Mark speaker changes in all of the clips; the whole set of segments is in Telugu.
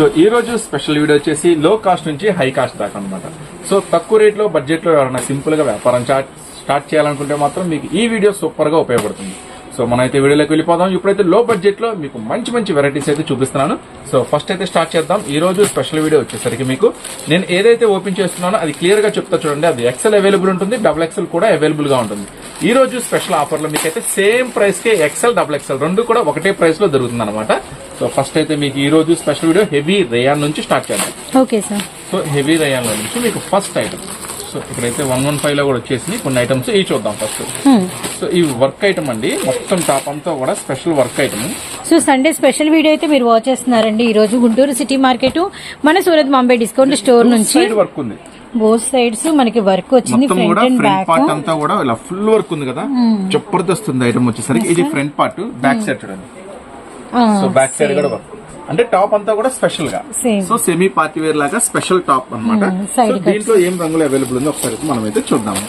Speaker 1: సో ఈ రోజు స్పెషల్ వీడియో వచ్చేసి లో కాస్ట్ నుంచి హై కాస్ట్ దాకా అనమాట సో తక్కువ రేట్లో బడ్జెట్లో ఎవరైనా సింపుల్గా వ్యాపారం స్టార్ట్ స్టార్ట్ చేయాలనుకుంటే మాత్రం మీకు ఈ వీడియో సూపర్గా ఉపయోగపడుతుంది. సో మనమైతే వీడియోలోకి వెళ్ళిపోదాం. ఇప్పుడైతే లో బడ్జెట్లో మీకు మంచి మంచి వెరైటీస్ అయితే చూపిస్తున్నాను. సో ఫస్ట్ అయితే స్టార్ట్ చేద్దాం. ఈ రోజు స్పెషల్ వీడియో వచ్చేసరికి మీకు నేను ఏదైతే ఓపెన్ చేస్తున్నానో అది క్లియర్గా చెప్తా చూడండి. అది ఎక్సెల్ అవైలబుల్ ఉంటుంది. డబుల్ ఎక్సెల్ కూడా అవైలబుల్గా ఉంటుంది. ఈ రోజు స్పెషల్ ఆఫర్లో మీకైతే సేమ్ ప్రైస్ కే ఎక్సెల్ డబుల్ ఎక్సెల్ రెండు కూడా ఒకటే ప్రైస్లో దొరుకుతుంది అనమాట సో ఫస్ట్ అయితే మీకు ఈ రోజు స్పెషల్ వీడియో హెవీ రేయాన్ నుంచి స్టార్ట్ చేద్దాం.
Speaker 2: Okay
Speaker 1: sir so heavy rayon నుంచి మీకు ఫస్ట్ ఐటమ్ సో ఇక్కడైతే వన్ వన్ ఫైవ్లో కూడా వచ్చేసి కొన్ని ఐటమ్స్ ఇవి చూద్దాం ఫస్ట్ సో ఈ వర్క్ ఐటమ్ అండి మొత్తం టాప్ అంతా కూడా special work item
Speaker 2: so Sunday special video అయితే మీరు వాచ్ చేస్తున్నారండి. ఈ రోజు గుంటూరు సిటీ మార్కెట్ మన సూరత్ బాంబే డిస్కౌంట్ స్టోర్ నుంచి
Speaker 1: వర్క్ ఉంది.
Speaker 2: బోత్ సైడ్స్ మనకి వర్క్ వచ్చింది ఫ్రంట్ అండ్ బ్యాక్
Speaker 1: పార్ట్ అంతా కూడా ఇలా ఫుల్ వర్క్ ఉంది కదా. జబర్దస్త్ ఉంది ఐటమ్ వచ్చేసరికి. ఇది ఫ్రంట్ పార్ట్ బ్యాక్ సైడ్ చూడండి. సో బ్యాక్ సైడ్ కూడా వర్క్ అంటే టాప్ అంతా కూడా స్పెషల్గా.
Speaker 2: Same
Speaker 1: so semi party wear లాగా స్పెషల్ టాప్ అన్నమాట.
Speaker 2: Hmm,
Speaker 1: దీంట్లో ఏం రంగులు అవైలబుల్ ఉందో ఒకసారి మనం అయితే చూద్దాము.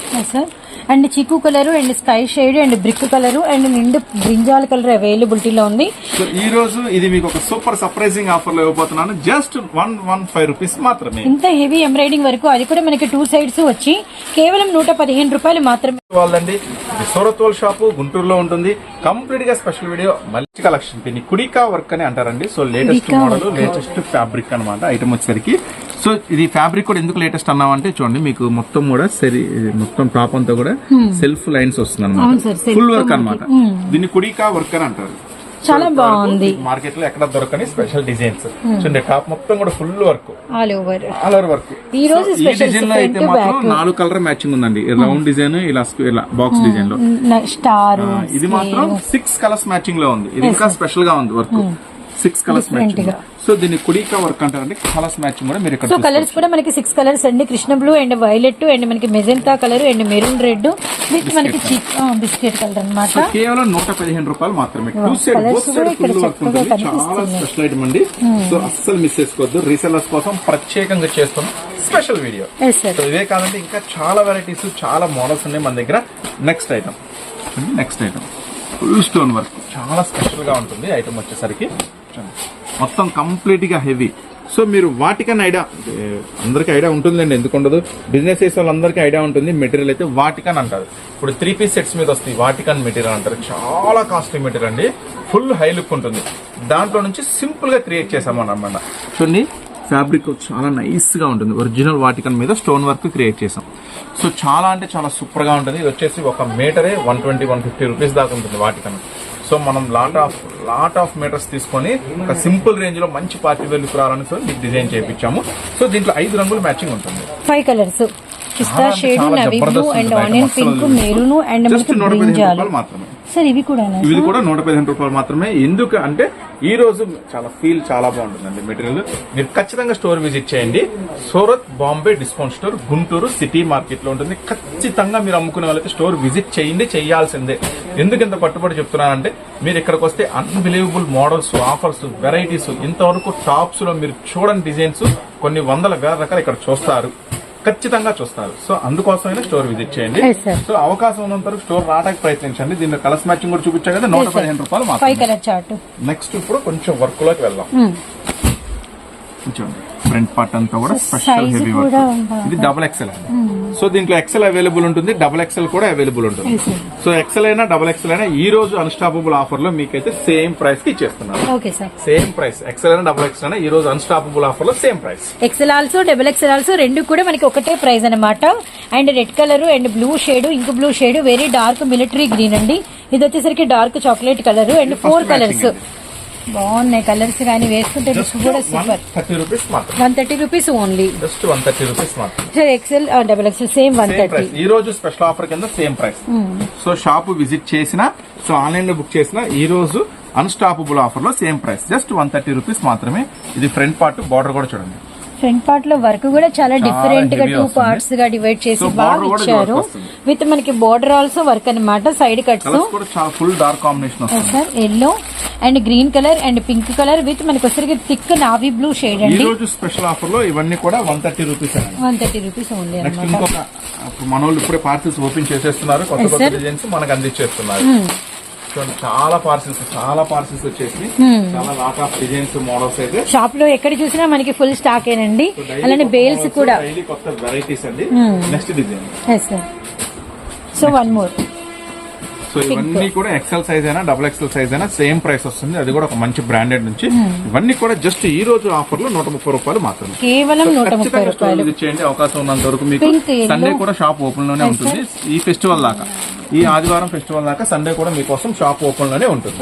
Speaker 2: అండ్ చిక్కు colour and sky shade and brick colour and నిండు బ్రింజాల్ కలర్ అవైలబిలిటీలో ఉంది.
Speaker 1: సో ఈ రోజు ఇది మీకు ఒక సూపర్ సర్ప్రైజింగ్ ఆఫర్లో ఇవ్వబోతున్నాను. Just one one five rupees మాత్రమే.
Speaker 2: ఇంత హెవీ ఎంబ్రాయిడింగ్ వరకు అది కూడా మనకి టూ సైడ్స్ వచ్చి కేవలం నూట పదిహేను రూపాయలు మాత్రమే.
Speaker 1: వాళ్ళండి ఇది సూరత్ వాళ్ళ షాపు గుంటూరులో ఉంటుంది. కంప్లీట్గా స్పెషల్ వీడియో మంచి కలెక్షన్ దీన్ని కుడికా వర్క్ అని అంటారండి. సో లేటెస్ట్
Speaker 2: కుడికా
Speaker 1: మోడల్ లేటెస్ట్ ఫ్యాబ్రిక్ అన్నమాట ఐటమ్ వచ్చేసరికి. సో ఇది ఫ్యాబ్రిక్ కూడా ఎందుకు లేటెస్ట్ అన్నామంటే చూడండి మీకు మొత్తం కూడా సరి మొత్తం టాప్ అంతా కూడా సెల్ఫ్ లైన్స్ వస్తుంది
Speaker 2: Hmm.
Speaker 1: అనమాట ఫుల్ వర్క్ అన్నమాట. దీన్ని కుడికా వర్క్ అని అంటారు.
Speaker 2: చాలా బాగుంది.
Speaker 1: మార్కెట్లో ఎక్కడ దొరకని స్పెషల్ డిజైన్స్ చూడండి టాప్ మొత్తం కూడా full work
Speaker 2: all over
Speaker 1: all over work
Speaker 2: ఈ రోజు
Speaker 1: డిజైన్లో అయితే మాత్రం. నాలుగు కలర్ మ్యాచింగ్ ఉందండి. రౌండ్ డిజైన్ ఇలా square- ఇలా బాక్స్ డిజైన్లో.
Speaker 2: స్టార్
Speaker 1: ఆ, ఇది మాత్రం సిక్స్ కలర్స్ మ్యాచింగ్లో ఉంది. ఇది ఇంకా స్పెషల్గా ఉంది work six colours
Speaker 2: Hmm.
Speaker 1: So దీన్ని కుడికా వర్క్ అంటారండి కలర్స్ మ్యాచింగ్ కూడా మీరు ఇక్కడ
Speaker 2: సో
Speaker 1: చూసుకోవచ్చు.
Speaker 2: కలర్స్ కూడా మనకి సిక్స్ కలర్స్ అండి. Krishna blue and violet and మనకి magenta colour and maroon red with మనకి బిస్కెట్ కలర్ అన్నమాట.
Speaker 1: సో కేవలం నూట పదిహేను రూపాయలు మాత్రమే. టూ సైడ్
Speaker 2: colours
Speaker 1: బోత్
Speaker 2: కూడా
Speaker 1: సైడ్
Speaker 2: ఇక్కడ
Speaker 1: ఫుల్ వర్క్
Speaker 2: చక్కగా
Speaker 1: ఉంటుంది. చాలా
Speaker 2: కనిపిస్తున్నాయి.
Speaker 1: స్పెషల్ ఐటమ్ అండి. సో అస్సలు మిస్ చేసుకోవద్దు. రీసెల్లర్స్ కోసం ప్రత్యేకంగా చేస్తున్న special video
Speaker 2: yes sir
Speaker 1: so ఇవే కాదంటే ఇంకా చాలా వెరైటీస్ చాలా మోడల్స్ ఉన్నాయి మన దగ్గర. Next item next item full stone work చాలా స్పెషల్గా ఉంటుంది ఐటమ్ వచ్చేసరికి. మొత్తం కంప్లీట్గా హెవీ సో మీరు వాటికన్ ఐడియా అందరికీ ఐడియా ఉంటుందండి ఎందుకు ఉండదు బిజినెస్ చేసే వాళ్ళందరికీ ఐడియా ఉంటుంది మెటీరియల్ అయితే వాటికన్ అంటారు. ఇప్పుడు త్రీ పీస్ సెట్స్ మీద వస్తాయి వాటికన్ మెటీరియల్ అంటారు. చాలా కాస్ట్లీ మెటీరియల్ అండి. ఫుల్ హై లుక్ ఉంటుంది. దాంట్లో నుంచి సింపుల్గా క్రియేట్ చేసామన్నమాట చూడండి ఫ్యాబ్రిక్ చాలా నైస్గా ఉంటుంది. ఒరిజినల్ వాటికన్ మీద స్టోన్ వర్క్ క్రియేట్ చేసాం సో చాలా అంటే చాలా సూపర్గా ఉంటుంది. ఇది వచ్చేసి ఒక మీటరే one twenty one fifty rupees దాకా ఉంటుంది వాటికన్. సో మనం lot of lot of metres తీసుకొని ఒక సింపుల్ రేంజ్లో మంచి పార్టీ వేర్ లుక్ రావాలని సో మీకు డిజైన్ చేయించాము. సో దీంట్లో ఐదు రంగులు మ్యాచింగ్ ఉంటుంది.
Speaker 2: Five
Speaker 1: colours
Speaker 2: pista
Speaker 1: shade
Speaker 2: navy
Speaker 1: blue
Speaker 2: and
Speaker 1: onion.
Speaker 2: Pink maroon
Speaker 1: and
Speaker 2: మనకి బ్రింజాల్
Speaker 1: రూపాయలు మాత్రమే.
Speaker 2: సార్ ఇవి కూడా
Speaker 1: ఇది కూడా నూట పదిహేను రూపాయలు మాత్రమే. ఎందుకు అంటే ఈ రోజు చాలా ఫీల్ చాలా బాగుంటుందండి మెటీరియల్ మీరు ఖచ్చితంగా స్టోర్ విజిట్ చేయండి. Surat Bombay discount store Guntur city మార్కెట్లో ఉంటుంది. ఖచ్చితంగా మీరు అమ్ముకునే వాళ్ళైతే స్టోర్ విజిట్ చేయండి చేయాల్సిందే. ఎందుకు ఇంత పట్టుబడి చెప్తున్నానంటే మీరు ఇక్కడికి వస్తే అన్బిలీవబుల్ మోడల్స్ ఆఫర్స్ వెరైటీస్ ఇంతవరకు టాప్స్లో మీరు చూడని డిజైన్స్ కొన్ని వందల వేల రకాలు ఇక్కడ చూస్తారు. ఖచ్చితంగా చూస్తారు. సో అందుకోసమైనా స్టోర్ విజిట్ చేయండి. సో అవకాశం ఉన్నంత వరకు స్టోర్ రావడానికి ప్రయత్నించండి. దీనిలో కలర్స్ మ్యాచింగ్ కూడా చూపించా కదా నూట పదిహేను రూపాయలు నెక్స్ట్ ఇప్పుడు కొంచెం వర్క్లోకి వెళ్దాం. కొంచెం ఫ్రంట్ పార్ట్ అంతా కూడా స్పెషల్ హెవీ వర్క్. ఇది డబుల్ ఎక్సెల్ సో దీంట్లో ఎక్సెల్ అవైలబుల్ ఉంటుంది డబుల్ ఎక్సెల్ కూడా అవైలబుల్ ఉంటుంది. సో ఎక్సెల్ అయినా డబుల్ ఎక్సెల్ అయినా ఈ రోజు అన్స్టాపబుల్ ఆఫర్లో మీకైతే సేమ్
Speaker 2: ప్రైస్కి సార్
Speaker 1: సేమ్ ప్రైస్ ఎక్సెల్ అయినా డబుల్ ఎక్సెల్ అయినా ఈ రోజు అన్స్టాపబుల్ ఆఫర్లో same price
Speaker 2: XL also double XL also రెండు కూడా మనకి ఒకటే ప్రైస్ అన్నమాట. And red colour and blue shade ink blue shade very dark military green అండి. ఇది వచ్చేసరికి dark
Speaker 1: chocolate
Speaker 2: colour
Speaker 1: and
Speaker 2: four
Speaker 1: colours.
Speaker 2: బాగున్నాయి కలర్స్ కానీ వేసుకుంటే లుక్ కూడా super thirty rupees one
Speaker 1: thirty rupees only just one
Speaker 2: thirty rupees sir XL double XL
Speaker 1: same
Speaker 2: one
Speaker 1: thirty ఈ రోజు స్పెషల్ ఆఫర్ కింద same price so shop visit చేసిన సో ఆన్లైన్లో బుక్ చేసిన ఈ రోజు అన్స్టాపబుల్ ఆఫర్లో same price just one thirty rupees మాత్రమే. ఇది ఫ్రంట్ పార్ట్ బార్డర్ కూడా చూడండి.
Speaker 2: ఫ్రంట్ పార్ట్లో వర్క్ కూడా చాలా
Speaker 1: డిఫరెంట్గా
Speaker 2: టూ. పార్ట్స్గా డివైడ్ చేసి బాగా ఇచ్చారు. విత్ మనకి బోర్డర్ ఆల్సో వర్క్ అన్నమాట
Speaker 1: side cuts full dark combination
Speaker 2: sir yellow and green colour and pink colour with మనకి వచ్చరికి థిక్ నావీ బ్లూ షేడ్ అండి.
Speaker 1: రోజు స్పెషల్ ఆఫర్లో ఇవన్నీ కూడా one thirty
Speaker 2: rupees one thirty rupees
Speaker 1: only
Speaker 2: అనమాట
Speaker 1: ఇప్పుడు మన వాళ్ళు ఇప్పుడే పార్సల్స్ ఓపెన్ చేసేస్తున్నారు. కొత్త కొత్త. డిజైన్స్ మనకు అందించేస్తున్నారు. చూడండి చాలా పార్సిల్స్ చాలా పార్సిల్స్ వచ్చేసి. చాలా లాట్ ఆఫ్ డిజైన్స్ మోడల్స్ అయితే
Speaker 2: షాప్లో ఎక్కడ చూసినా మనకి ఫుల్ స్టాక్ ఏనండి. అలానే బేల్స్ కూడా.
Speaker 1: డైలీ కొత్త వెరైటీస్ అండి.
Speaker 2: Next design so one more
Speaker 1: so ఇవన్నీ కూడా ఎక్సెల్ సైజ్ అయినా డబుల్ ఎక్సెల్ సైజ్ అయినా సేమ్ ప్రైస్ వస్తుంది. అది కూడా ఒక మంచి బ్రాండెడ్ నుంచి.
Speaker 2: Hmm.
Speaker 1: ఇవన్నీ కూడా జస్ట్ ఈ రోజు ఆఫర్లో నూట ముప్పై రూపాయలు మాత్రమే.
Speaker 2: కేవలం
Speaker 1: చేయండి అవకాశం ఉన్నంత వరకు మీకు. సండే కూడా షాప్ ఓపెన్లోనే ఉంటుంది. ఈ ఫెస్టివల్ దాకా. ఈ ఆదివారం ఫెస్టివల్ దాకా సండే కూడా మీకోసం షాప్ ఓపెన్లోనే ఉంటుంది.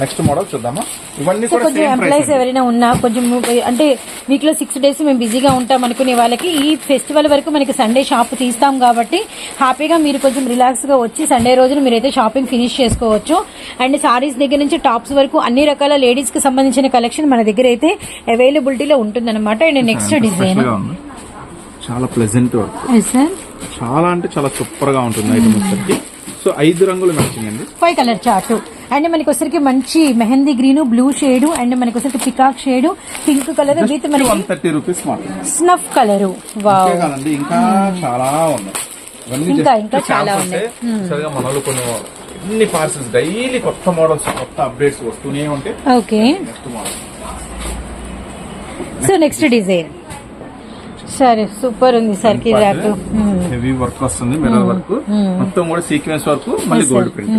Speaker 1: నెక్స్ట్ మోడల్ చూద్దామా? ఇవన్నీ కూడా
Speaker 2: ఎంప్లాయీస్ ఎవరైనా ఉన్నా కొంచెం అంటే వీక్లో సిక్స్ డేస్ మేము బిజీగా ఉంటాం అనుకునే వాళ్ళకి ఈ ఫెస్టివల్ వరకు మనకి సండే షాప్ తీస్తాం కాబట్టి హ్యాపీగా మీరు కొంచెం రిలాక్స్గా వచ్చి సండే రోజున మీరైతే షాపింగ్ ఫినిష్ చేసుకోవచ్చు. అండ్ సారీస్ దగ్గర నుంచి టాప్స్ వరకు అన్ని రకాల లేడీస్కి సంబంధించిన కలెక్షన్ మన దగ్గర అయితే అవైలబిలిటీలో ఉంటుందన్నమాట. అండ్ నెక్స్ట్ డిజైన్
Speaker 1: చాలా ప్లెజెంట్ వర్క్ చాలా అంటే చాలా సూపర్గా ఉంటుంది ఐటమ్ వచ్చరికి సో ఐదు రంగులు మ్యాచింగ్ అండి.
Speaker 2: ఫైవ్ కలర్ చార్ట్ అండ్ మనకి వచ్చరికి మంచి mehndi green blue shade and మనకి వచ్చరికి peacock shade pink colour with మనకి
Speaker 1: వన్ థర్టీ రూపీస్ మాత్రం
Speaker 2: స్నఫ్ కలర్
Speaker 1: ఇంకా చాలా ఉన్నాయి.
Speaker 2: ఇంకా, ఇంకా చాలా
Speaker 1: మనలో కొన్ని ఎన్ని పార్సల్స్ డైలీ కొత్త మోడల్స్ కొత్త అప్డేట్స్ వస్తూనే ఉంటాయి
Speaker 2: ఓకే. సో నెక్స్ట్ డిజైన్ సరే సూపర్ ఉంది సార్
Speaker 1: హెవీ వర్క్ వస్తుంది మిర్రర్ వర్క్ మొత్తం కూడా సీక్వెన్స్ వర్క్ మళ్ళీ గోల్డ్ ప్రింట్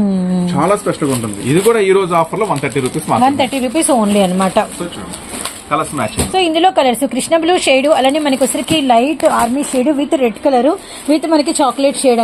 Speaker 1: చాలా స్పెషల్గా ఉంటుంది. ఇది కూడా ఈ రోజు ఆఫర్లో one thirty
Speaker 2: rupees
Speaker 1: one
Speaker 2: thirty rupees only అనమాట
Speaker 1: కలర్స్ మ్యాచింగ్
Speaker 2: సో ఇందులో కలర్స్ కృష్ణ బ్లూ షేడ్ అలానే మనకి వచ్చరికి light army shade with red colour with మనకి చాక్లెట్ షేడ్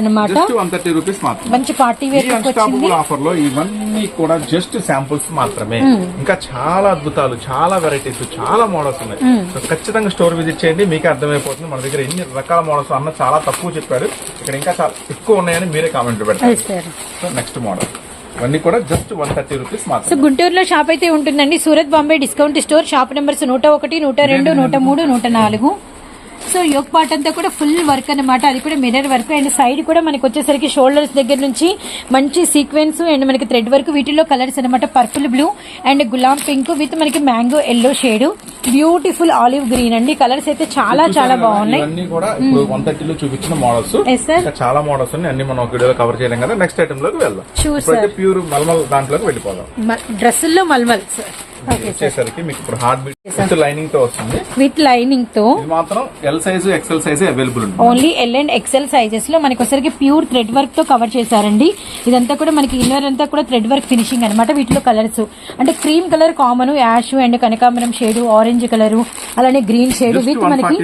Speaker 1: రూపీస్ మాత్రం
Speaker 2: మంచి పార్టీ వేర్
Speaker 1: ఆఫర్లో ఇవన్నీ కూడా జస్ట్ శాంపుల్స్ మాత్రమే. ఇంకా చాలా అద్భుతాలు చాలా వెరైటీస్ చాలా మోడల్స్ ఉన్నాయి. సో ఖచ్చితంగా స్టోర్ విజిట్ చేయండి మీకే అర్థమైపోతుంది. మన దగ్గర ఎన్ని రకాల మోడల్స్ అన్న చాలా తక్కువ చెప్పారు. ఇక్కడ ఇంకా చాలా ఎక్కువ ఉన్నాయని మీరే కామెంట్ పెడతారు.
Speaker 2: సార్
Speaker 1: సో నెక్స్ట్ మోడల్ ఇవన్నీ కూడా just one thirty
Speaker 2: rupees
Speaker 1: so
Speaker 2: గుంటూరులో షాప్ అయితే ఉంటుందండి. Surat Bombay discount store. Shop numbers నూట ఒకటి నూట రెండు నూట మూడు నూట నాలుగు. సో యోగ్ పార్ట్ అంతా కూడా ఫుల్ వర్క్ అన్నమాట. అది కూడా మిర్రర్ వర్క్. అండ్ సైడ్ కూడా మనకి వచ్చేసరికి షోల్డర్స్ దగ్గర నుంచి మంచి సీక్వెన్స్ అండ్ మనకి థ్రెడ్ వర్క్. వీటిలో కలర్స్ అన్నమాట. పర్పుల్ బ్లూ అండ్ గులాబ్ పింక్ విత్ మనకి mango yellow shade. Beautiful olive green అండి. కలర్స్ అయితే చాలా చాలా బాగున్నాయి.
Speaker 1: చూపించిన మోడల్స్. చాలా మోడల్స్ అన్ని మనం వీడియోలో కవర్ చేయలేం కదా. నెక్స్ట్ ఐటమ్లోకి వెళ్దాం. ప్యూర్ మల్మల్ దాంట్లోకి వెళ్ళిపోదాం.
Speaker 2: డ్రెస్సుల్లో మల్మల్
Speaker 1: వచ్చేసరికి మీకు ఇప్పుడు హార్ట్ బీట్ లైనింగ్తో వస్తుంది.
Speaker 2: విత్
Speaker 1: లైనింగ్తో మాత్రం L size XL size available ఉంటుంది.
Speaker 2: ఓన్లీ ఎల్ అండ్ ఎక్సెల్ సైజెస్లో మనకి ఒకసారికి ప్యూర్ థ్రెడ్ వర్క్తో కవర్ చేశారండి. ఇదంతా కూడా మనకి ఇన్నర్ అంతా కూడా థ్రెడ్ వర్క్ ఫినిషింగ్ అనమాట వీటిలో కలర్స్ అంటే cream colour common ash and కనకాంబరం షేడ్ ఆరెంజ్ కలర్ అలానే గ్రీన్ షేడ్ విత్ మనకి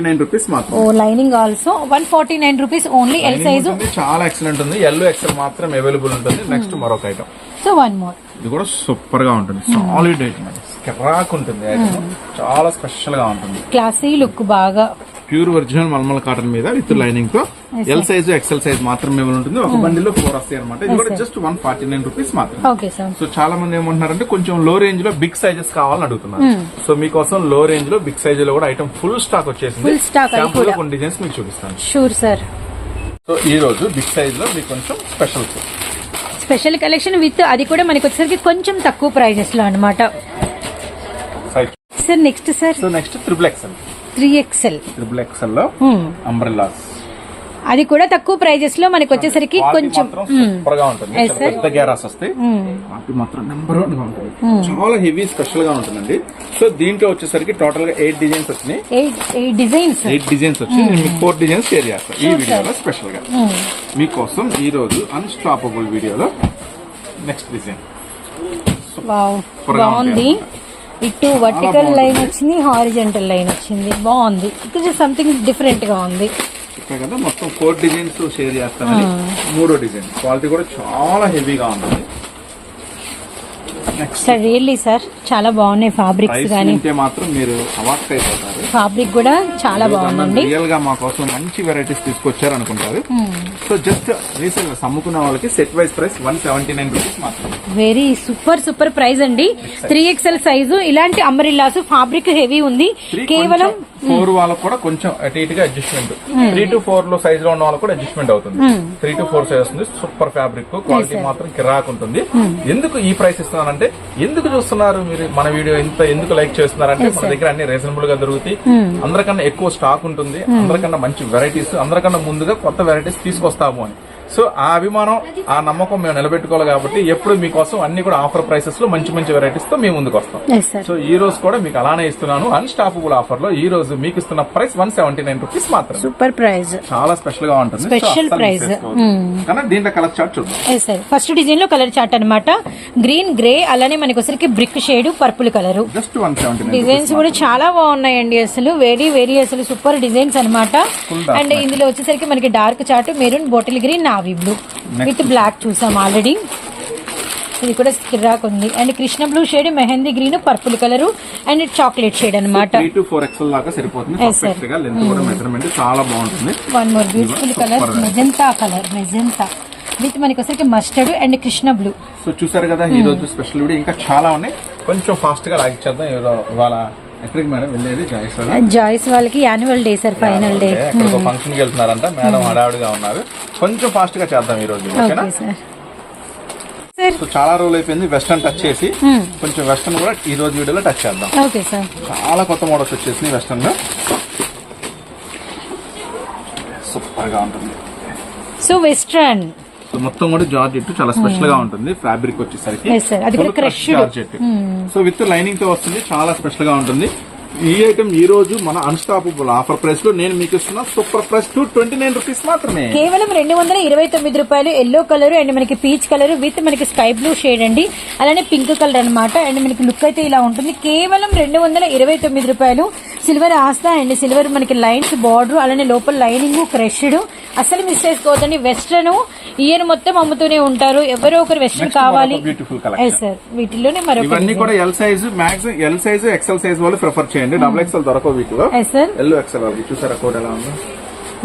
Speaker 2: ఓ lining also one forty nine rupees
Speaker 1: only
Speaker 2: L
Speaker 1: size చాలా ఎక్సలెంట్ ఉంది. ఎల్లో ఎక్సెల్ మాత్రం అవైలబుల్ ఉంటుంది. నెక్స్ట్ మరొక ఐటమ్
Speaker 2: సో వన్ మోర్
Speaker 1: ఇది కూడా సూపర్గా ఉంటుంది సాలిడ్ ఐటమ్ కెరాక్ ఉంటుంది ఐటమ్ చాలా స్పెషల్గా ఉంటుంది.
Speaker 2: క్లాసీ లుక్ బాగా.
Speaker 1: ప్యూర్ ఒరిజినల్ మల్మల్ కాటన్ మీద విత్ లైనింగ్తో ఎల్ సైజు ఎక్సెల్ సైజ్ మాత్రమే ఉంటుంది. ఒక బండిలో ఫోర్ వస్తాయి అనమాట ఇది కూడా just one forty nine rupees మాత్రం
Speaker 2: ఓకే సార్
Speaker 1: సో చాలా మంది ఏమంటున్నారంటే కొంచెం లో రేంజ్లో బిగ్ సైజెస్ కావాలని అడుగుతున్నారు. సో మీకోసం లో రేంజ్లో బిగ్ సైజ్లో కూడా ఐటమ్ ఫుల్ స్టాక్ వచ్చేసింది. కొన్ని డిజైన్స్ మీకు చూపిస్తాను.
Speaker 2: షూర్ సార్
Speaker 1: సో ఈ రోజు బిగ్ సైజ్లో మీకు కొంచెం స్పెషల్
Speaker 2: స్పెషల్ కలెక్షన్ విత్ అది కూడా మనకి వచ్చేసరికి కొంచెం తక్కువ ప్రైజెస్లో అనమాట sir next
Speaker 1: sir so next triple
Speaker 2: XL three
Speaker 1: XL triple ఎక్సెల్లో umbrellas
Speaker 2: అది కూడా తక్కువ ప్రైజెస్లో మనకి వచ్చేసరికి కొంచెం
Speaker 1: సూపర్గా ఉంటుంది. పెద్ద గ్యారాస్ వస్తాయి. వాటి మాత్రం నెంబర్ వన్గా ఉంటుంది. చాలా హెవీ స్పెషల్గా ఉంటుందండి. సో దీంట్లో వచ్చేసరికి టోటల్గా ఎయిట్ డిజైన్స్ వచ్చినాయి.
Speaker 2: ఎయిట్ డిజైన్స్
Speaker 1: ఎయిట్ డిజైన్స్ వచ్చి మీకు ఫోర్ డిజైన్స్ షేర్ చేస్తాను ఈ వీడియోలో స్పెషల్గా. మీకోసం ఈ రోజు అన్స్టాపబుల్ వీడియోలో నెక్స్ట్ డిజైన్
Speaker 2: బాగుంది. ఇటు వర్టికల్. లైన్ వచ్చింది హారిజెంటల్ లైన్ వచ్చింది. బాగుంది. ఇక్కడ సంథింగ్ డిఫరెంట్గా ఉంది.
Speaker 1: కదా మొత్తం ఫోర్ డిజైన్స్ షేర్ చేస్తానని మూడో డిజైన్ క్వాలిటీ కూడా చాలా హెవీగా ఉంటుంది
Speaker 2: సార్ రియల్లీ సార్ చాలా బాగున్నాయి ఫ్యాబ్రిక్స్
Speaker 1: ప్రైస్
Speaker 2: కానీ
Speaker 1: మాత్రం మీరు అవాక్ అయిపోతారు
Speaker 2: ఫ్యాబ్రిక్ కూడా చాలా బాగుందండి.
Speaker 1: రియల్గా మా కోసం మంచి వెరైటీస్ తీసుకొచ్చారు అనుకుంటారు. సో జస్ట్ రీసెల్ అమ్ముకున్న వాళ్ళకి set wise price one seventy nine rupees మాత్రమే.
Speaker 2: వెరీ సూపర్ సూపర్ ప్రైస్ అండి. త్రీ ఎక్స్ఎల్ సైజు ఇలాంటి అంబరిల్లాస్ ఫ్యాబ్రిక్ హెవీ ఉంది. కేవలం
Speaker 1: ఫోర్ వాళ్ళకి కూడా కొంచెం అటు ఇటుగా అడ్జస్ట్మెంట్ త్రీ టు ఫోర్లో సైజ్లో ఉన్న వాళ్ళకి కూడా అడ్జస్ట్మెంట్ అవుతుంది. త్రీ టు ఫోర్ సైజ్ వస్తుంది. సూపర్ ఫ్యాబ్రిక్ క్వాలిటీ మాత్రం కిరాక్ ఉంటుంది. ఎందుకు ఈ ప్రైస్ ఇస్తున్నానంటే ఎందుకు చూస్తున్నారు మీరు మన వీడియో ఇంత ఎందుకు లైక్ చేస్తున్నారంటే మన దగ్గర అన్ని రీజనబుల్గా దొరుకుతాయి. అందరికన్నా ఎక్కువ స్టాక్ ఉంటుంది అందరికన్నా మంచి వెరైటీస్ అందరికన్నా ముందుగా కొత్త వెరైటీస్ తీసుకొస్తాము అని. సో ఆ అభిమానం ఆ నమ్మకం మేము నిలబెట్టుకోవాలి కాబట్టి ఎప్పుడు మీకోసం అన్ని కూడా ఆఫర్ ప్రైసెస్లో మంచి మంచి వెరైటీస్తో మేము ముందుకు వస్తాం. సో ఈ రోజు కూడా మీకు అలానే ఇస్తున్నాను. అన్స్టాపబుల్ ఆఫర్లో ఈ రోజు మీకు ఇస్తున్న price one seventy nine rupees మాత్రమే.
Speaker 2: సూపర్ ప్రైస్
Speaker 1: చాలా స్పెషల్గా ఉంటుంది. సో
Speaker 2: Special
Speaker 1: అస్సలు
Speaker 2: price.
Speaker 1: miss చేసుకోవద్దు. కానీ దీంట్లో కలర్ చార్ట్ చూద్దాం.
Speaker 2: ఫస్ట్ డిజైన్లో కలర్ చార్ట్ అన్నమాట. గ్రీన్ గ్రే అలానే మనకి వచ్చరికి brick shade purple colour
Speaker 1: just one seventy
Speaker 2: designs కూడా చాలా బాగున్నాయండి అసలు. వెరీ వెరీ అసలు సూపర్ డిజైన్స్
Speaker 1: dark
Speaker 2: అండ్ ఇందులో వచ్చేసరికి మనకి dark chart maroon bottle green navy blue with black చూసాం ఆల్రెడీ ఇది కూడా కిరాక్ ఉంది. And Krishna blue shade mehndi green purple colour and chocolate shade అన్నమాట.
Speaker 1: త్రీ టు ఫోర్ ఎక్స్ఎల్ దాకా సరిపోతుంది.
Speaker 2: Yes, sir.
Speaker 1: పర్ఫెక్ట్గా లెంత్ కూడా మెజర్మెంట్ చాలా బాగుంటుంది.
Speaker 2: One more beautiful
Speaker 1: colour.
Speaker 2: Magenta colour magenta with మనకి వచ్చరికి mustard and Krishna blue
Speaker 1: so చూసారు కదా ఈ రోజు స్పెషల్ వీడియో ఇంకా చాలా ఉన్నాయి. కొంచెం ఫాస్ట్గా లాగిచ్చేద్దాం. ఇవాళ ఎక్కడికి మేడం వెళ్ళేది? జాయిస్
Speaker 2: జాయిస్ వాళ్ళకి annual day sir final
Speaker 1: day ఫంక్షన్కి వెళ్తున్నారంట. మేడం హడావుడిగా ఉన్నారు. కొంచెం ఫాస్ట్గా చేద్దాం ఈ రోజు ఓకేనా? సో చాలా రోజులు అయిపోయింది. వెస్టర్న్ టచ్ చేసి కొంచెం వెస్టర్న్ కూడా ఈ రోజు వీడియోలో టచ్ చేద్దాం.
Speaker 2: ఓకే సార్
Speaker 1: చాలా కొత్త మోడల్స్ వచ్చేసినాయి వెస్టర్న్లో. సూపర్గా ఉంటుంది.
Speaker 2: సో వెస్ట్రన్
Speaker 1: సో మొత్తం కూడా జార్జెట్ చాలా స్పెషల్గా ఉంటుంది ఫ్యాబ్రిక్ వచ్చేసరికి. జార్జెట్. సో విత్ లైనింగ్తో వస్తుంది చాలా స్పెషల్గా ఉంటుంది. ఈ ఐటమ్ ఈ రోజు మన అన్స్టాపబుల్ ఆఫర్ ప్రైస్లో నేను మీకు ఇస్తున్న super price two twenty nine rupees మాత్రమే.
Speaker 2: కేవలం రెండు వందల ఇరవై తొమ్మిది రూపాయలు ఎల్లో కలర్ అండ్ మనకి పీచ్ కలర్ విత్ మనకి స్కై బ్లూ షేడ్ అండి. అలానే పింక్ కలర్ అన్నమాట. అండ్ మనకి లుక్ అయితే ఇలా ఉంటుంది. కేవలం రెండు వందల ఇరవై తొమ్మిది రూపాయలు సిల్వర్ ఆస్తా అండ్. సిల్వర్ మనకి లైన్స్ బార్డర్ అలానే లోపల లైనింగ్ క్రష్డ్. అసలు మిస్ చేసుకోవద్దండి. వెస్ట్రన్ ఇయర్ మొత్తం అమ్ముతూనే ఉంటారు. ఎవరో ఒకరు వెస్ట్రన్ కావాలి. సార్ వీటిలోనే మరొక
Speaker 1: ఇవన్నీ కూడా L size maximum L size XL size వాళ్ళు ప్రిఫర్ చేయండి. డబుల్ ఎక్సెల్ దొరకవు వీటిలో.
Speaker 2: ఎస్ సార్
Speaker 1: ఎల్ ఎక్సెల్ అవి. చూసారా కోట్ ఎలా ఉందో?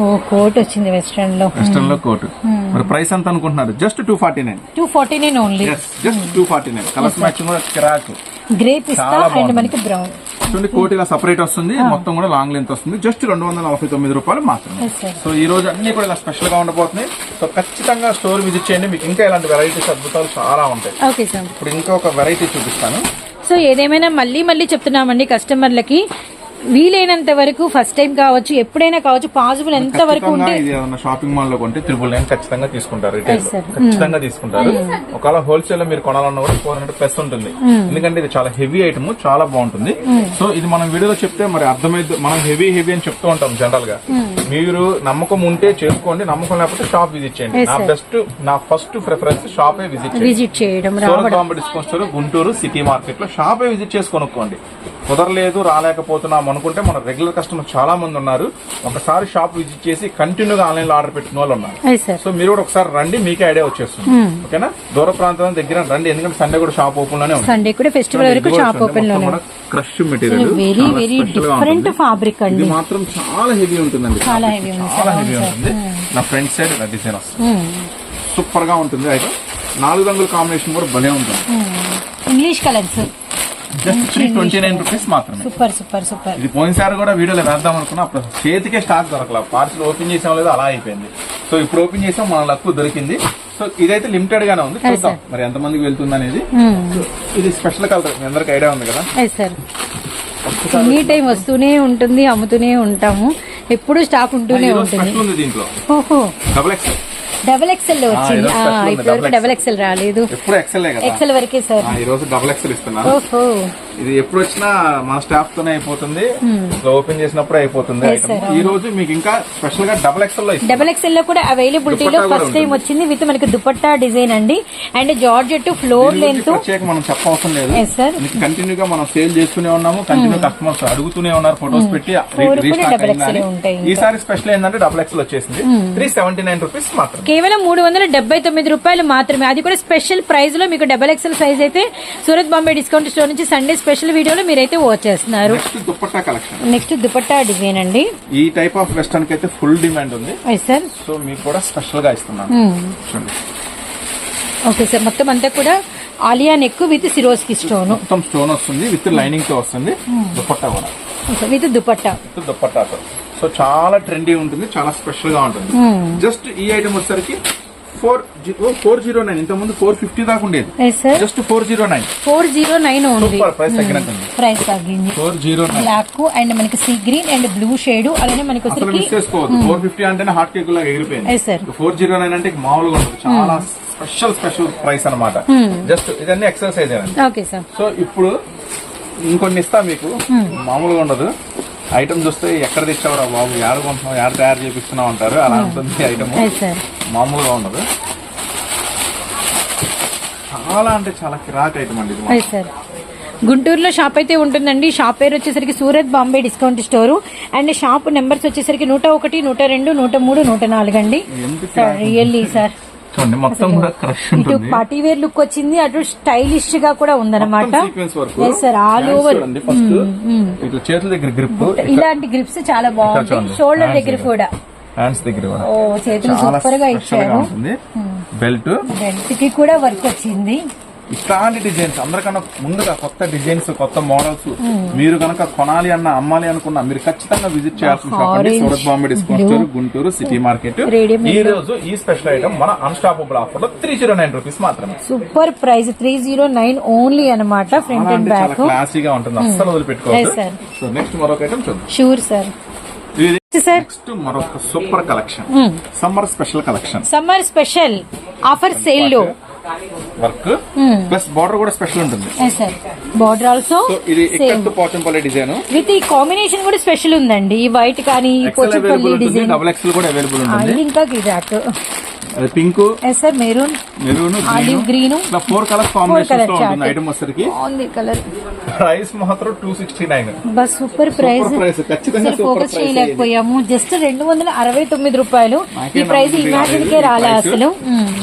Speaker 2: ఓ కోట్ వచ్చింది
Speaker 1: వెస్ట్రన్లో వెస్టర్న్లో కోట్. మరి ప్రైస్ ఎంత అనుకుంటున్నారు? Just two forty nine
Speaker 2: two forty nine only
Speaker 1: just two forty nine colours matching కూడా కిరాక్
Speaker 2: గ్రే పిస్తా అండ్. మనకి బ్రౌన్
Speaker 1: చూడండి కోట్ ఇలా సపరేట్ వస్తుంది మొత్తం కూడా లాంగ్ లెంత్ వస్తుంది. జస్ట్ రెండు వందల నలభై తొమ్మిది రూపాయలు మాత్రమే. సో ఈ రోజు అన్ని కూడా ఇలా స్పెషల్గా ఉండబోతున్నాయి. సో ఖచ్చితంగా స్టోర్ విజిట్ చేయండి. మీకు ఇంకా ఇలాంటి వెరైటీస్ అద్భుతాలు చాలా ఉంటాయి. ఇప్పుడు ఇంకా ఒక వెరైటీ చూపిస్తాను.
Speaker 2: సో ఏదేమైనా మళ్ళీ మళ్ళీ చెప్తున్నామండి కస్టమర్లకి వీలైనంత వరకు ఫస్ట్ టైం కావచ్చు ఎప్పుడైనా కావచ్చు పాసిబుల్ ఎంత వరకు ఉంటే
Speaker 1: షాపింగ్ మాల్లో కొంటే త్రిబుల్ నైన్ ఖచ్చితంగా తీసుకుంటారు రిటైల్. ఖచ్చితంగా తీసుకుంటారు. ఒకవేళ హోల్సేల్లో మీరు కొనాలన్నా కూడా ఫోర్ హండ్రెడ్ ప్లస్ ఉంటుంది. ఎందుకంటే ఇది చాలా హెవీ ఐటమ్ చాలా బాగుంటుంది. సో ఇది మనం వీడియోలో చెప్తే మరి అర్థమైంది మనం హెవీ హెవీ అని చెప్తూ ఉంటాం జనరల్గా. మీరు నమ్మకం ఉంటే చేసుకోండి నమ్మకం లేకపోతే షాప్ విజిట్ చేయండి. నా. బెస్ట్ నా ఫస్ట్ ప్రిఫరెన్స్ షాపే విజిట్ చేయండి
Speaker 2: విజిట్ చేయడం.
Speaker 1: సూరత్
Speaker 2: రావడం.
Speaker 1: Bombay discount store Guntur city మార్కెట్లో షాపే విజిట్ చేసి కొనుక్కోండి. కుదరలేదు రాలేకపోతున్నాం అనుకుంటే మన రెగ్యులర్ కస్టమర్ చాలా మంది ఉన్నారు. ఒకసారి షాప్ విజిట్ చేసి కంటిన్యూగా ఆన్లైన్లో ఆర్డర్ పెట్టిన వాళ్ళు ఉన్నారు. సో మీరు కూడా ఒకసారి రండి మీకే ఐడియా వచ్చేస్తుంది. ఓకేనా దూర ప్రాంతం దగ్గర రండి ఎందుకంటే సండే కూడా షాప్ ఓపెన్లోనే
Speaker 2: సండే కూడా ఫెస్టివల్ వరకు shop ఓపెన్లోనే
Speaker 1: crush material
Speaker 2: very very different fabric
Speaker 1: ఇది
Speaker 2: అండి.
Speaker 1: మాత్రం చాలా హెవీ ఉంటుందండి.
Speaker 2: చాలా ఉంది,
Speaker 1: చాలా. హెవీ ఉంటుంది. నా ఫ్రంట్ సైడ్ డిజైన్ వస్తుంది. సూపర్గా ఉంటుంది. అయితే నాలుగు రంగుల కాంబినేషన్ కూడా భలే ఉంటుంది.
Speaker 2: English colours
Speaker 1: just three twenty nine rupees మాత్రమే.
Speaker 2: సూపర్ సూపర్ సూపర్
Speaker 1: ఇది పోయినసారి కూడా వీడియోలో వేద్దాం అనుకున్నా అప్పుడు చేతికే స్టాక్ దొరకల. పార్సల్ ఓపెన్ చేసాం లేదు అలా అయిపోయింది. సో ఇప్పుడు ఓపెన్ చేసాం మన లక్కు దొరికింది. సో ఇదైతే లిమిటెడ్ గానే ఉంది. చూద్దాం. మరి ఎంత మందికి వెళ్తుంది అనేది సో ఇది స్పెషల్ కలర్ మీ అందరికి ఐడియా ఉంది కదా?
Speaker 2: ఎనీ టైం వస్తూనే ఉంటుంది అమ్ముతూనే ఉంటాము. ఎప్పుడు స్టాక్ ఉంటూనే ఉంటుంది.
Speaker 1: దీంట్లో. డబుల్ ఎక్స్
Speaker 2: డబల్ ఎక్సెల్ వచ్చింది.
Speaker 1: ఉంది,
Speaker 2: ఇప్పుడు
Speaker 1: double
Speaker 2: డబల్ ఎక్సెల్ రాలేదు.
Speaker 1: ఎప్పుడు ఎక్సెల్
Speaker 2: ఎక్సెల్ వరకే సార్.
Speaker 1: ఈ రోజు డబుల్ ఎక్సెల్ ఇస్తున్నాను
Speaker 2: ఓహో.
Speaker 1: ఇది ఎప్పుడు వచ్చినా మన స్టాఫ్ తోనే అయిపోతుంది. ఓపెన్ చేసినప్పుడు అయిపోతుంది
Speaker 2: Hmm.
Speaker 1: ఈ రోజు మీకు ఇంకా స్పెషల్గా డబుల్ ఎక్సెల్లో
Speaker 2: డబల్ ఎక్సెల్లో కూడా అవైలబిలిటీలో
Speaker 1: దుపట్టా కూడా
Speaker 2: ఫస్ట్ టైం. వచ్చింది విత్ మనకి దుపట్టా డిజైన్ అండి. అండ్ జార్జెట్ ఫ్లోర్ లెంత్
Speaker 1: మనం చెప్పవసరం లేదు. కంటిన్యూ గా మనం సేల్ చేస్తూనే ఉన్నాము. కంటిన్యూ కస్టమర్స్ అడుగుతూనే ఉన్నారు ఫొటోస్ పెట్టి
Speaker 2: ఉంటాయి ఇంకా.
Speaker 1: ఈసారి స్పెషల్ ఏంటంటే డబుల్ ఎక్స్ఎల్ వచ్చేసింది. త్రీ సెవెంటీ నైన్ రూపీస్ మాత్రం
Speaker 2: కేవలం మూడు వందల డెబ్బై తొమ్మిది రూపాయలు మాత్రమే. అది కూడా స్పెషల్ ప్రైస్లో మీకు డబల్ ఎక్సెల్ సైజ్ అయితే సూరత్ బాంబే డిస్కౌంట్ స్టోర్ నుంచి సండే స్పెషల్ వీడియోలో మీరైతే వాచ్ చేస్తున్నారు.
Speaker 1: నెక్స్ట్
Speaker 2: దుపట్టా డిజైన్ అండి
Speaker 1: ఈ టైప్ ఆఫ్ వెస్టర్న్కి అయితే ఫుల్ డిమాండ్ ఉంది.
Speaker 2: సార్
Speaker 1: సో మీకు కూడా స్పెషల్గా ఇస్తున్నాను
Speaker 2: ఓకే సార్ మొత్తం అంతా కూడా Alia neck with Swarovski stone.
Speaker 1: మొత్తం స్టోన్ వస్తుంది విత్ లైనింగ్తో వస్తుంది దుప్పట్టా కూడా.
Speaker 2: విత్ దుపట్టా
Speaker 1: విత్ దుప్పట్టాతో. సో చాలా ట్రెండీ ఉంటుంది చాలా స్పెషల్గా ఉంటుంది. జస్ట్ ఈ ఐటమ్ వచ్చేసరికి ఫోర్ ఫోర్ జీరో నైన్ ఇంత ముందు ఫోర్ ఫిఫ్టీ దాకా ఉండేది. Just four
Speaker 2: zero nine four zero
Speaker 1: nine price తగ్గినట్టుంది.
Speaker 2: Price తగ్గింది.
Speaker 1: Four zero nine
Speaker 2: black and మనకి sea green and blue shade అలానే మనకి
Speaker 1: అసలు మిస్ చేసుకోవద్దు. ఫోర్ ఫిఫ్టీ అంటేనే హాట్ కేక్ లాగా ఎగిరిపోయింది. ఫోర్ జీరో నైన్ అంటే మామూలుగా ఉండదు. చాలా స్పెషల్ స్పెషల్ ప్రైస్ అన్నమాట. జస్ట్ ఇదన్నీ ఎక్సర్సైజ్ అండి
Speaker 2: ఓకే సార్
Speaker 1: సో ఇప్పుడు ఇంకొన్ని ఇస్తా మీకు. మామూలుగా ఉండదు. ఐటమ్ చూస్తే ఎక్కడ తెచ్చావురా బాబు? యాడ కొంటున్నావు? యాడ తయారు చేపిస్తున్నావు అంటారు. అలా ఉంటుంది ఐటమ్. మామూలుగా ఉండదు. చాలా అంటే చాలా కిరాక్ ఐటమ్ అండి ఇది
Speaker 2: గుంటూరులో షాప్ అయితే ఉంటుందండి. షాప్ పేరు వచ్చేసరికి Surat Bombay discount store. And shop numbers వచ్చేసరికి నూట ఒకటి నూట రెండు నూట మూడు నూట నాలుగు అండి. Sir really sir.
Speaker 1: చూడండి మొత్తం కూడా క్రష్
Speaker 2: ఇటు
Speaker 1: ఉంటుంది
Speaker 2: పార్టీ వేర్ లుక్ వచ్చింది అటు స్టైలిష్గా కూడా ఉందన్నమాట.
Speaker 1: Sequence work
Speaker 2: yes sir all over
Speaker 1: చూడండి ఫస్ట్ ఇట్లా చేతుల దగ్గర గ్రిప్
Speaker 2: ఇలాంటి గ్రిప్స్ చాలా బాగుంటాయి.
Speaker 1: చూడండి.
Speaker 2: షోల్డర్
Speaker 1: Hands
Speaker 2: దగ్గర
Speaker 1: దగ్గర.
Speaker 2: కూడా.
Speaker 1: హ్యాండ్స్ దగ్గర కూడా.
Speaker 2: ఓ చేతులు
Speaker 1: చాలా సూపర్గా
Speaker 2: ఇచ్చారు.
Speaker 1: ఉంటుంది. బెల్ట్
Speaker 2: బెల్ట్కి కూడా వర్క్ వచ్చింది.
Speaker 1: ఇట్లాంటి డిజైన్స్ అందరికన్నా ముందుగా కొత్త డిజైన్స్ కొత్త మోడల్స్ మీరు కనుక కొనాలి అన్న అమ్మాలి అనుకున్నా మీరు ఖచ్చితంగా విజిట్ చేయాల్సిన షాప్ అండి. Surat
Speaker 2: Bombay
Speaker 1: discount. Store Guntur city
Speaker 2: market.
Speaker 1: ఈ రోజు ఈ స్పెషల్ ఐటమ్ మన అన్స్టాపబుల్ ఆఫర్లో త్రీ జీరో నైన్ రూపీస్ మాత్రమే.
Speaker 2: Super price three zero nine only అనమాట ఫ్రంట్ అండ్ బ్యాక్
Speaker 1: క్లాసీగా ఉంటుంది. అస్సలు
Speaker 2: Yes,
Speaker 1: వదిలిపెట్టుకోవచ్చు
Speaker 2: sir.
Speaker 1: సో నెక్స్ట్ మరొక ఐటమ్ చూద్దాం.
Speaker 2: షూర్ సార్
Speaker 1: నెక్స్ట్ మరొక super collection summer special
Speaker 2: collection summer special offer సేల్లో
Speaker 1: వర్క్ ప్లస్ బార్డర్ కూడా స్పెషల్ ఉంటుంది.
Speaker 2: బార్డర్ ఆల్సో
Speaker 1: ఇది ఎక్కత్తు పోచంపల్లి డిజైన్.
Speaker 2: విత్ ఈ కాంబినేషన్ కూడా స్పెషల్ ఉందండి. ఈ వైట్ కానీ
Speaker 1: డబుల్ ఎక్సెల్ కూడా అవైలబుల్ ఉంటుంది.
Speaker 2: ఇంకా గిరాక్.
Speaker 1: Pink
Speaker 2: yes sir maroon.
Speaker 1: Maroon
Speaker 2: olive green.
Speaker 1: ఇట్లా ఫోర్ కలర్స్ కాంబినేషన్లో ఉంటుంది. ఐటమ్ వచ్చరికి
Speaker 2: ఆన్ ది కలర్
Speaker 1: ప్రైస్ మాత్రం టూ సిక్స్టీ నైన్.
Speaker 2: బస్ సూపర్ ప్రైస్.
Speaker 1: ప్రైస్ ఖచ్చితంగా
Speaker 2: ఫోకస్
Speaker 1: ప్రైస్
Speaker 2: చేయలేకపోయాము. జస్ట్ రెండు వందల అరవై తొమ్మిది రూపాయలు. ఈ ప్రైస్ ఇమాజిన్ కే రాలే అసలు.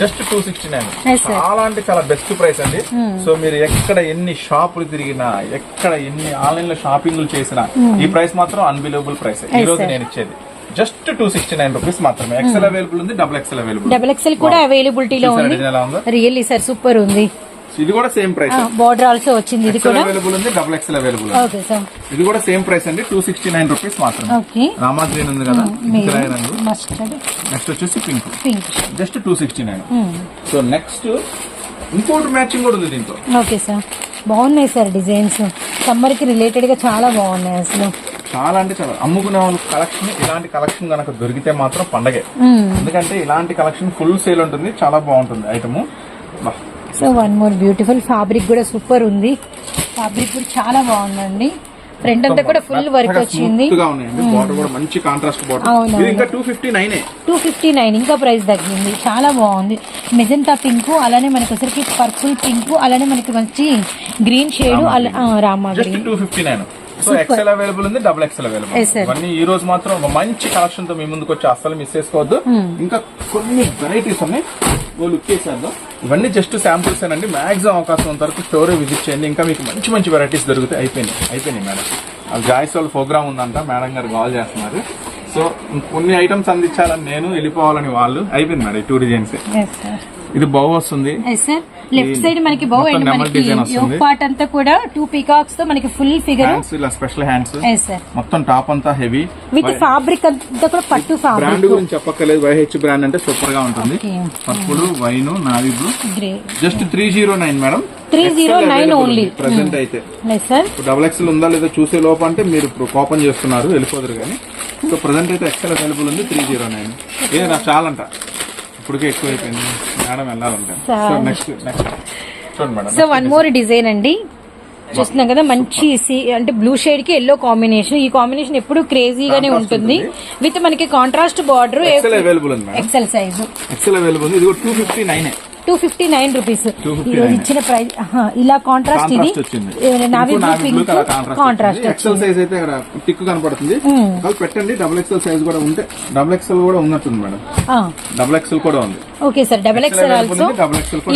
Speaker 1: Just two
Speaker 2: sixty nine.
Speaker 1: చాలా అంటే చాలా బెస్ట్ ప్రైస్ అండి. సో మీరు ఎక్కడ ఎన్ని షాపులు తిరిగినా ఎక్కడ ఎన్ని ఆన్లైన్లో షాపింగ్లు చేసినా ఈ ప్రైస్ మాత్రం అన్బిలీవబుల్ ప్రైస్ ఈ రోజు. నేను ఇచ్చేది. Just two sixty nine rupees మాత్రమే ఎక్సెల్ అవైలబుల్ ఉంది double XL available
Speaker 2: double XL కూడా అవైలబిలిటీలో ఉంది? రియల్లీ సార్ సూపర్ ఉంది.
Speaker 1: ఇది కూడా సేమ్ ప్రైస్
Speaker 2: బార్డర్ ఆల్సో వచ్చింది ఇది
Speaker 1: ఎక్సెల్
Speaker 2: కూడా?
Speaker 1: అవైలబుల్ ఉంది double XL available
Speaker 2: okay sir
Speaker 1: ఇది కూడా సేమ్ ప్రైస్ అండి టూ సిక్స్టీ నైన్ రూపీస్ మాత్రమే.
Speaker 2: ఓకే
Speaker 1: రామా గ్రీన్ ఉంది కదా ఇంకిరాయి రంగు నెక్స్ట్ వచ్చేసి pink
Speaker 2: pink
Speaker 1: just two sixty nine so next ఇంకోటి మ్యాచింగ్ కూడా ఉంది దీంతో.
Speaker 2: ఓకే సార్ బాగున్నాయి సార్ డిజైన్స్ సమ్మర్కి రిలేటెడ్గా చాలా బాగున్నాయి అసలు.
Speaker 1: చాలా అంటే చాలా అమ్ముకునే వాళ్ళ కలెక్షన్ ఇలాంటి కలెక్షన్ కనుక దొరికితే మాత్రం పండగే. ఎందుకంటే ఇలాంటి కలెక్షన్ ఫుల్ సేల్ ఉంటుంది చాలా బాగుంటుంది item
Speaker 2: so one more beautiful fabric కూడా సూపర్ ఉంది. ఫ్యాబ్రిక్ కూడా చాలా బాగుందండి. ఫ్రంట్ అంతా కూడా ఫుల్ వర్క్ వచ్చింది.
Speaker 1: గా ఉన్నాయండి. బార్డర్ కూడా మంచి కాంట్రాస్ట్ బార్డర్
Speaker 2: అవునవును.
Speaker 1: ఇది ఇంకా టూ ఫిఫ్టీ నైన్
Speaker 2: నైన్ ఇంకా ప్రైస్ తగ్గింది. చాలా బాగుంది. మెజంతా పింక్ అలానే మనకి వచ్చరికి పర్పుల్ పింక్ అలానే మనకి మంచి green shade
Speaker 1: Rama
Speaker 2: green
Speaker 1: two fifty nine so XL available ఉంది డబుల్ ఎక్సెల్ అవైలబుల్. ఇవన్నీ ఈ రోజు మాత్రం ఒక మంచి కలెక్షన్తో మీ ముందుకు వచ్చి అస్సలు మిస్ చేసుకోవద్దు. ఇంకా కొన్ని వెరైటీస్ ఉన్నాయి. లుక్ చేసేద్దాం. ఇవన్నీ జస్ట్ శాంపుల్స్ అండి మాక్సిమం అవకాశం వరకు స్టోర్ విజిట్ చేయండి. ఇంకా మీకు మంచి మంచి వెరైటీస్ దొరుకుతాయి అయిపోయినాయి. అయిపోయినాయి మేడం ఆ జాయిస్ వాళ్ళ ప్రోగ్రామ్ ఉందంట. మేడం గారు కాల్ చేస్తున్నారు. సో కొన్ని ఐటమ్స్ అందించాలని నేను వెళ్ళిపోవాలని వాళ్ళు అయిపోయింది మేడం టూ డిజైన్స్ ఇది బౌ వస్తుంది.
Speaker 2: లెఫ్ట్ సైడ్ మనకి బౌ అండ్ మనకి. పార్ట్ అంతా కూడా టూ పీకాక్స్తో మనకి ఫుల్ ఫిగర్
Speaker 1: ఇలా స్పెషల్ హ్యాండ్స్ మొత్తం టాప్ అంతా హెవీ
Speaker 2: విత్ ఫ్యాబ్రిక్ అంతా కూడా పట్టు
Speaker 1: బ్రాండ్
Speaker 2: ఫ్యాబ్రిక్
Speaker 1: గురించి చెప్పక్కర్లేదు. వైహెచ్ బ్రాండ్ అంటే సూపర్గా ఉంటుంది. Purple wine navy blue
Speaker 2: grey
Speaker 1: just three zero nine madam
Speaker 2: 309 only.
Speaker 1: Present అయితే.
Speaker 2: ఎస్ సార్
Speaker 1: ఇప్పుడు డబుల్ ఎక్స్ఎల్ ఉందా లేదా చూసే లోపు అంటే మీరు కోపన్ చేస్తున్నారు వెళ్ళిపోదురు కానీ. సో ప్రజెంట్ అయితే ఎక్స్ఎల్ అవైలబుల్ ఉంది త్రీ జీరో నైన్ ఏ నాకు చాలంట. ఇప్పటికే ఎక్కువ అయిపోయింది మేడం వెళ్ళాలంటే. సో. నెక్స్ట్ నెక్స్ట్ చూడండి madam.
Speaker 2: So one more design అండి. చూస్తున్నాం కదా మంచి అంటే బ్లూ షేడ్కి ఎల్లో కాంబినేషన్ ఈ కాంబినేషన్ ఎప్పుడు క్రేజీగానే ఉంటుంది. విత్ మనకి కాంట్రాస్ట్ బార్డర్
Speaker 1: ఎక్స్ఎల్ అవైలబుల్ ఉంది
Speaker 2: ఎక్సెల్ సైజు
Speaker 1: ఎక్స్ఎల్ అవైలబుల్ ఉంది. ఇది two fifty nine
Speaker 2: two fifty nine rupees
Speaker 1: 259.
Speaker 2: ఈ రోజు ఇచ్చిన ప్రైస్ ఇలా కాంట్రాస్ట్ ఇది. Navy blue pink contrast
Speaker 1: XL size అయితే ఇక్కడ టిక్ కనపడుతుంది. పెట్టండి డబుల్ ఎక్సెల్ సైజ్ కూడా ఉంటే డబుల్ ఎక్సెల్ కూడా ఉన్నట్టుంది మేడం. డబుల్ ఎక్సెల్ కూడా ఉంది.
Speaker 2: Okay
Speaker 1: sir double XL also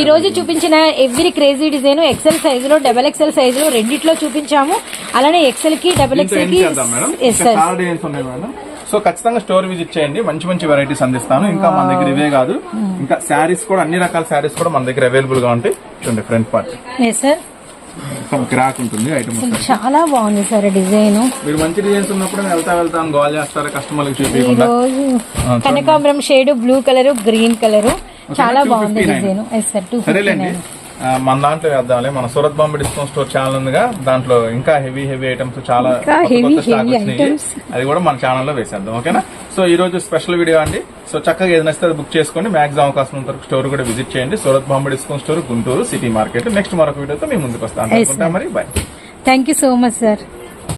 Speaker 2: ఈ రోజు చూపించిన ఎవ్రీ క్రేజీ డిజైన్ ఎక్సెల్ సైజ్లో డబల్ ఎక్సెల్ సైజ్లో రెండిట్లో చూపించాము. అలానే ఎక్సెల్కి డబల్
Speaker 1: ఎక్సెల్కి
Speaker 2: ఎస్ సార్
Speaker 1: సో ఖచ్చితంగా స్టోర్ విజిట్ చేయండి. మంచి మంచి వెరైటీస్ అందిస్తాను. ఇంకా మన దగ్గర ఇవే కాదు. ఇంకా శారీస్ కూడా అన్ని రకాల శారీస్ కూడా మన దగ్గర అవైలబుల్గా ఉంటాయి. చూడండి ఫ్రంట్ పార్ట్. క్రాక్ ఉంటుంది ఐటమ్
Speaker 2: చాలా బాగుంది సార్ డిజైన్.
Speaker 1: మీరు మంచి డిజైన్స్ ఉన్నప్పుడు వెళ్తా వెళ్తా గోల్ చేస్తారు కస్టమర్లకు చూపించకుండా?
Speaker 2: కనకాంబరం shade blue colour green colour. చాలా
Speaker 1: 259.
Speaker 2: బాగుంది డిజైన్.
Speaker 1: సరేలేండి. మన దాంట్లో వేద్దాంలే. మన Surat Bombay discount store channel ఉందిగా. దాంట్లో ఇంకా హెవీ హెవీ ఐటమ్స్ చాలా స్టాక్ వచ్చినాయి. అది కూడా మన ఛానల్లో వేసేద్దాం ఓకేనా? సో ఈ రోజు స్పెషల్ వీడియో అండి. సో చక్కగా ఏది నచ్చితే బుక్ చేసుకోండి. మ్యాక్సిమం అవకాశం వరకు స్టోర్ కూడా విజిట్ చేయండి. Surat Bombay discount store Guntur city market next మరొక వీడియోతో మేము ముందుకు వస్తాం అనుకుంటా. మరి bye
Speaker 2: thank you so much sir